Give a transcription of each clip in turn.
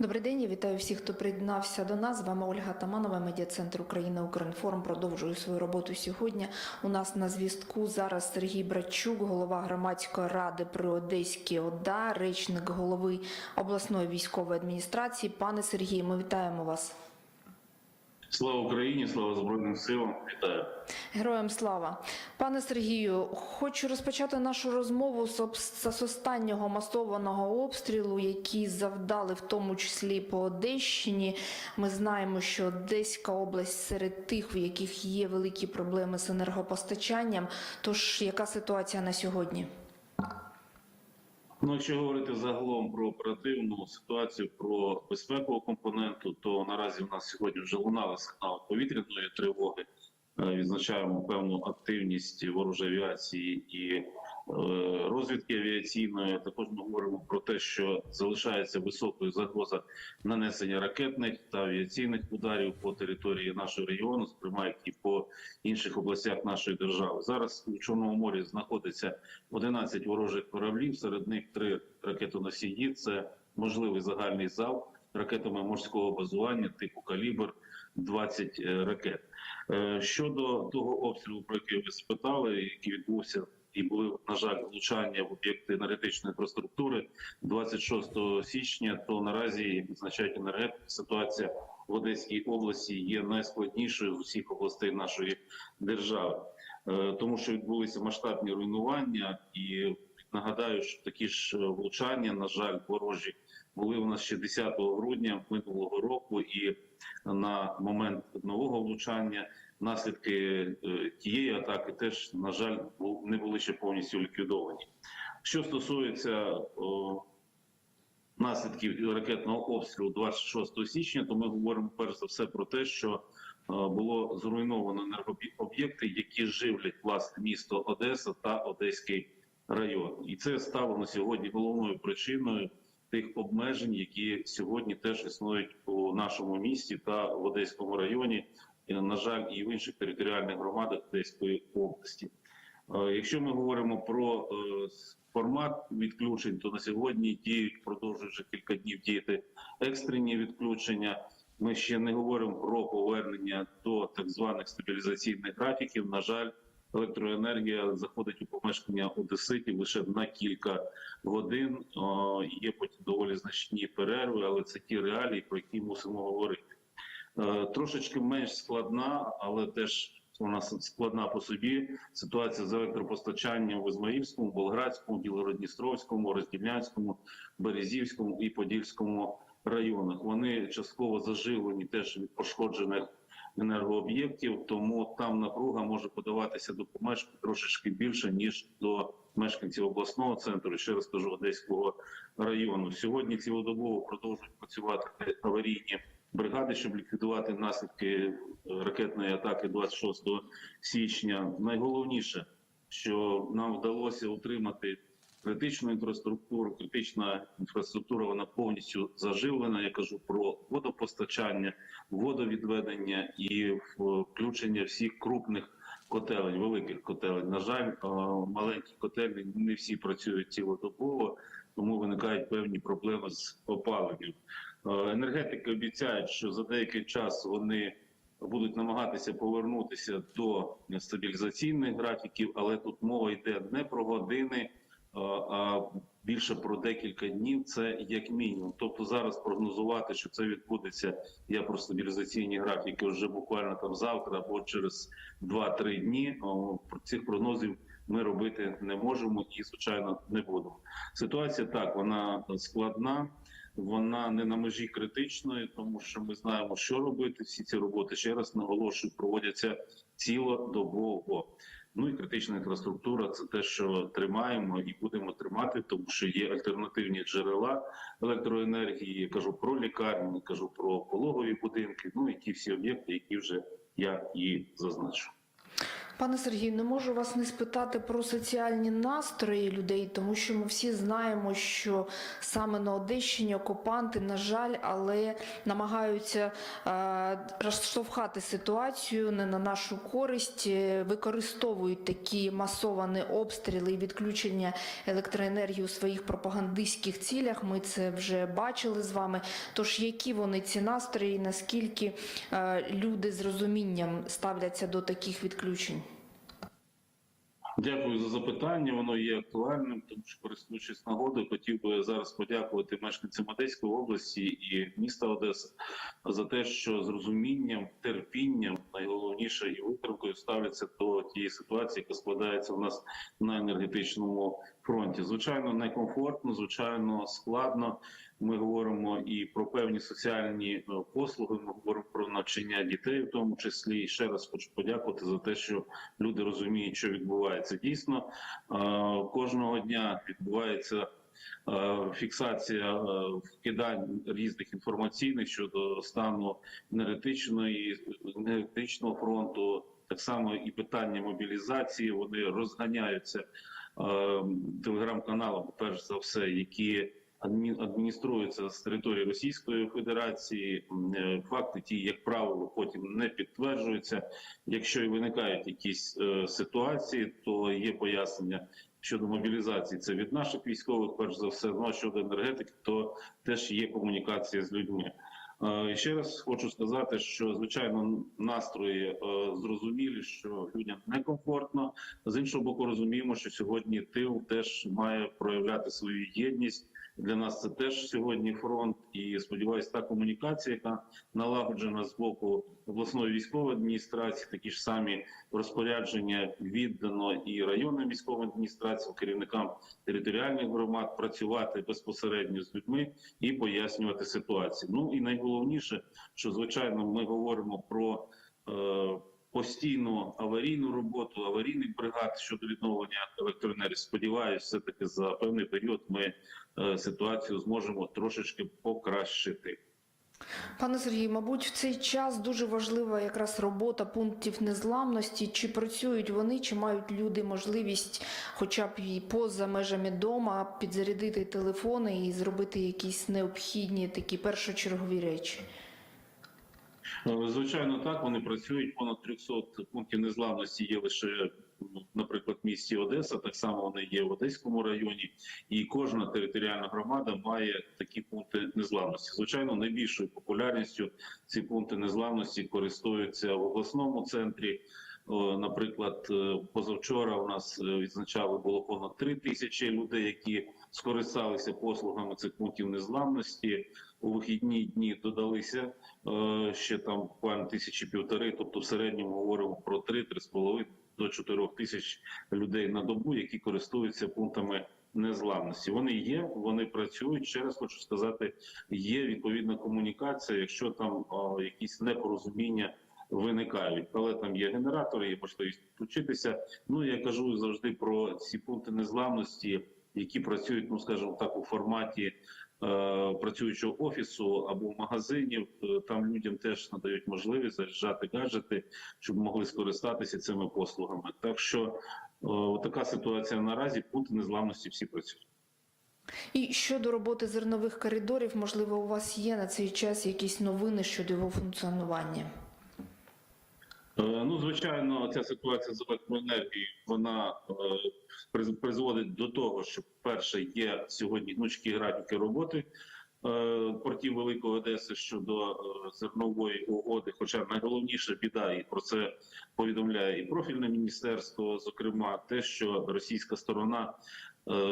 Добрий день, я вітаю всіх, хто приєднався до нас. З вами Ольга Таманова, медіа-центр України Укрінформ. Продовжую свою роботу сьогодні. У нас на зв'язку зараз Сергій Брачук, голова громадської ради при Одеській ОДА, речник голови обласної військової адміністрації. Пане Сергію, ми вітаємо вас. Слава Україні, слава Збройним силам. Вітаю. Героям слава, пане Сергію. Хочу розпочати нашу розмову з останнього масованого обстрілу, який завдали в тому числі по Одещині. Ми знаємо, що Одеська область серед тих, в яких є великі проблеми з енергопостачанням. Тож яка ситуація на сьогодні? Ну, якщо говорити загалом про оперативну ситуацію про безпекову компоненту, то наразі в нас сьогодні вже лунали сигнал повітряної тривоги. Е, Відзначаємо певну активність ворожої авіації і розвідки авіаційної. Також ми говоримо про те, що залишається високою загроза нанесення ракетних та авіаційних ударів по території нашого регіону, зокрема як і по інших областях нашої держави. Зараз у Чорному морі знаходиться 11 ворожих кораблів. Серед них три ракетоносії. Це можливий загальний залп ракетами морського базування типу калібр 20 ракет. Е, Щодо того обстрілу, про який ви спитали, який відбувся. І були на жаль влучання в об'єкти енергетичної інфраструктури 26 січня. То наразі відзначають енергетики, ситуація в Одеській області є найскладнішою з усіх областей нашої держави, Е, тому що відбулися масштабні руйнування, і нагадаю, що такі ж е, влучання, на жаль, ворожі були у нас ще 10 грудня минулого року, і на момент нового влучання наслідки е, тієї атаки теж на жаль не були ще повністю ліквідовані. Що стосується наслідків ракетного обстрілу 26 січня, то ми говоримо перш за все про те, що е, було зруйновано енергооб'єкти, які живлять власне місто Одеса та Одеський район, і це стало на сьогодні головною причиною тих обмежень, які сьогодні теж існують у нашому місті та в Одеському районі, і на жаль, і в інших територіальних громадах Одеської області. Е, Якщо ми говоримо про е, формат відключень, то на сьогодні діють продовжують вже кілька днів діяти екстрені відключення. Ми ще не говоримо про повернення до так званих стабілізаційних графіків. На жаль, електроенергія заходить у помешкання одеситів лише на кілька годин. Є потім доволі значні перерви, але це ті реалії, про які мусимо говорити. Е, Трошечки менш складна, але теж вона складна по собі. Ситуація з електропостачанням в Ізмаїльському, Болградському, Білгородністровському, Роздільнянському, Березівському і Подільському районах. Вони частково заживлені теж від пошкоджених енергооб'єктів, тому там напруга може подаватися до помешкань трошечки більше ніж до мешканців обласного центру. Ще раз кажу, Одеського району. Сьогодні цілодобово продовжують працювати аварійні бригади, щоб ліквідувати наслідки е, ракетної атаки 26 січня. Найголовніше, що нам вдалося утримати критичну інфраструктуру. Критична інфраструктура вона повністю заживлена. Я кажу про водопостачання, водовідведення і включення всіх крупних котелень, великих котелень. На жаль, е, маленькі котельні не всі працюють цілодобово, тому виникають певні проблеми з опаленням. Е, Енергетики обіцяють, що за деякий час вони будуть намагатися повернутися до стабілізаційних графіків, але тут мова йде не про години, е, а більше про декілька днів. Це як мінімум. Тобто зараз прогнозувати, що це відбудеться. Я про стабілізаційні графіки вже буквально там завтра або через 2-3 дні. Про цих прогнозів ми робити не можемо і звичайно не будемо. Ситуація так вона складна. Вона не на межі критичної, тому що ми знаємо, що робити. Всі ці роботи ще раз наголошую, проводяться цілодобово. Ну і критична інфраструктура це те, що тримаємо і будемо тримати, тому що є альтернативні джерела електроенергії. Я кажу про лікарні, кажу про пологові будинки. Ну і ті всі об'єкти, які вже я і зазначу. Пане Сергію, не можу вас не спитати про соціальні настрої людей, тому що ми всі знаємо, що саме на Одещині окупанти, на жаль, але намагаються е, розштовхати ситуацію не на нашу користь, е, використовують такі масовані обстріли і відключення електроенергії у своїх пропагандистських цілях. Ми це вже бачили з вами. Тож які вони ці настрої, наскільки е, люди з розумінням ставляться до таких відключень? Дякую за запитання. Воно є актуальним, тому що користуючись нагодою, хотів би зараз подякувати мешканцям Одеської області і міста Одеса за те, що з розумінням, терпінням, найголовніше і витримкою ставляться до тієї ситуації, яка складається в нас на енергетичному фронті. Звичайно, некомфортно, звичайно, складно. Ми говоримо і про певні соціальні е, послуги. Ми говоримо про навчання дітей, в тому числі. І ще раз хочу подякувати за те, що люди розуміють, що відбувається. Дійсно, е, кожного дня відбувається е, фіксація вкидань різних інформаційних щодо стану енергетичної енергетичного фронту. Так само і питання мобілізації вони розганяються е, телеграм-каналами, перш за все, які адмі- адмініструються з території Російської Федерації. Е, Факти ті, як правило, потім не підтверджуються. Якщо і виникають якісь е, ситуації, то є пояснення щодо мобілізації. Це від наших військових, перш за все. Ну а щодо енергетики, то теж є комунікація з людьми. Е, Ще раз хочу сказати, що звичайно настрої е, зрозумілі, що людям некомфортно. З іншого боку, розуміємо, що сьогодні тил теж має проявляти свою єдність. Для нас це теж сьогодні фронт, і сподіваюся, та комунікація, яка налагоджена з боку обласної військової адміністрації, такі ж самі розпорядження віддано і районним військовим адміністраціям, керівникам територіальних громад працювати безпосередньо з людьми і пояснювати ситуацію. Ну і найголовніше, що звичайно ми говоримо про. Е, Постійну аварійну роботу аварійних бригад щодо відновлення електроенергії. Сподіваюся, все таки за певний період ми е, ситуацію зможемо трошечки покращити. Пане Сергію, мабуть, в цей час дуже важлива якраз робота пунктів незламності. Чи працюють вони, чи мають люди можливість, хоча б і поза межами дома, підзарядити телефони і зробити якісь необхідні такі першочергові речі? Е, Звичайно, так вони працюють. Понад 300 пунктів незламності є лише, ну, наприклад, в місті Одеса. Так само вони є в Одеському районі, і кожна територіальна громада має такі пункти незламності. Звичайно, найбільшою популярністю ці пункти незламності користуються в обласному центрі. Наприклад, е, позавчора у нас е, відзначали було понад 3 тисячі людей, які скористалися послугами цих пунктів незламності. У вихідні дні додалися е, ще там буквально тисячі півтори. Тобто, в середньому говоримо про 3-3,5 до 4 тисяч людей на добу, які користуються пунктами незламності. Вони є, вони працюють. Ще раз хочу сказати, є відповідна комунікація. Якщо там о, якісь непорозуміння виникають, але там є генератори, є можливість підключитися. Ну я кажу завжди про ці пункти незламності, які працюють, ну скажімо так, у форматі е, працюючого офісу або магазинів. Е, Там людям теж надають можливість заряджати гаджети, щоб могли скористатися цими послугами. Так що е, така ситуація наразі пункти незламності всі працюють. І щодо роботи зернових коридорів, можливо, у вас є на цей час якісь новини щодо його функціонування? Е, Ну, звичайно, ця ситуація з електроенергією вона е, приз- призводить до того, що перше є сьогодні гнучкі графіки роботи е, портів Великої Одеси щодо е, зернової угоди. Хоча найголовніша біда, і про це повідомляє і профільне міністерство, зокрема, те, що російська сторона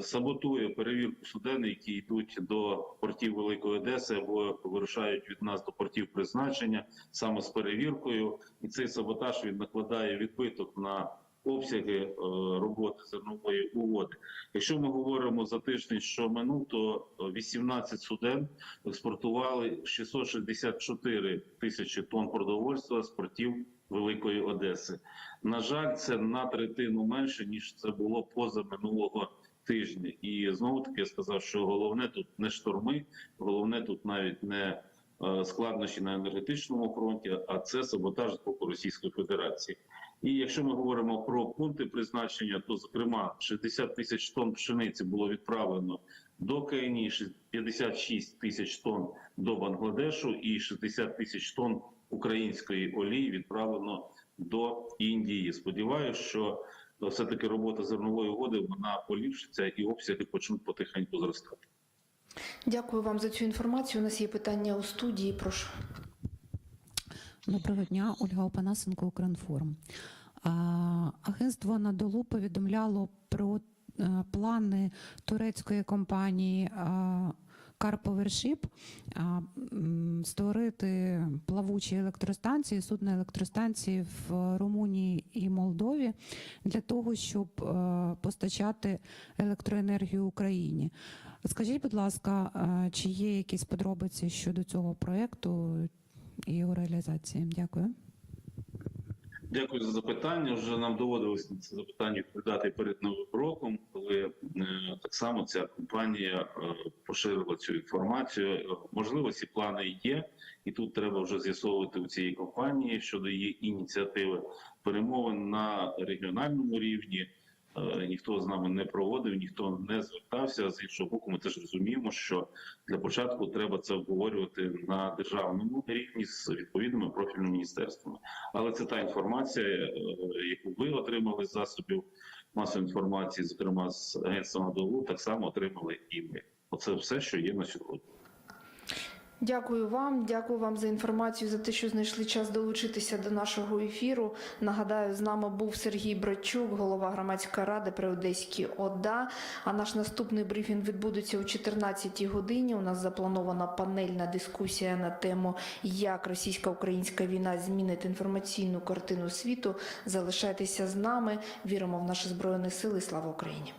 саботує перевірку суден, які йдуть до портів Великої Одеси або вирушають від нас до портів призначення саме з перевіркою, і цей саботаж він накладає відбиток на обсяги е, роботи зернової угоди. Якщо ми говоримо за тиждень, що минув, то е, 18 суден експортували 664 тисячі тонн продовольства з портів Великої Одеси. На жаль, це на третину менше ніж це було поза минулого тижня. І знову таки сказав, що головне тут не шторми, головне тут навіть не е, складнощі на енергетичному фронті, а це саботаж з боку Російської Федерації. І якщо ми говоримо про пункти призначення, то зокрема 60 тисяч тонн пшениці було відправлено до Кенії, 56 тисяч тонн до Бангладешу і 60 тисяч тонн української олії відправлено до Індії. Сподіваюся, що все таки робота зернової угоди вона поліпшиться і обсяги почнуть потихеньку зростати. Дякую вам за цю інформацію. У нас є питання у студії. Прошу. Доброго дня, Ольга Опанасенко, Укрінформ. Агентство Надолу повідомляло про е, плани турецької компанії Карповершіп створити плавучі електростанції, судна електростанції в Румунії і Молдові для того, щоб е, постачати електроенергію Україні. Скажіть, будь ласка, чи є якісь подробиці щодо цього проєкту і його реалізації? Дякую. Дякую за запитання. Вже нам доводилось на це запитання відповідати перед новим роком, коли е, так само ця компанія е, поширила цю інформацію. Е, Можливо, ці плани є, і тут треба вже з'ясовувати у цієї компанії щодо її ініціативи перемовин на регіональному рівні. Е, Ніхто з нами не проводив, ніхто не звертався. З іншого боку, ми теж розуміємо, що для початку треба це обговорювати на державному рівні з відповідними профільними міністерствами. Але це та інформація, е, яку ви отримали з засобів масової інформації, зокрема з агентства надолу, так само отримали і ми. Оце все, що є на сьогодні. Дякую вам, дякую вам за інформацію, за те, що знайшли час долучитися до нашого ефіру. Нагадаю, з нами був Сергій Братчук, голова громадської ради при Одеській ОДА. А наш наступний брифінг відбудеться о 14 годині. У нас запланована панельна дискусія на тему, як російсько-українська війна змінить інформаційну картину світу. Залишайтеся з нами. Віримо в наші збройні сили. Слава Україні!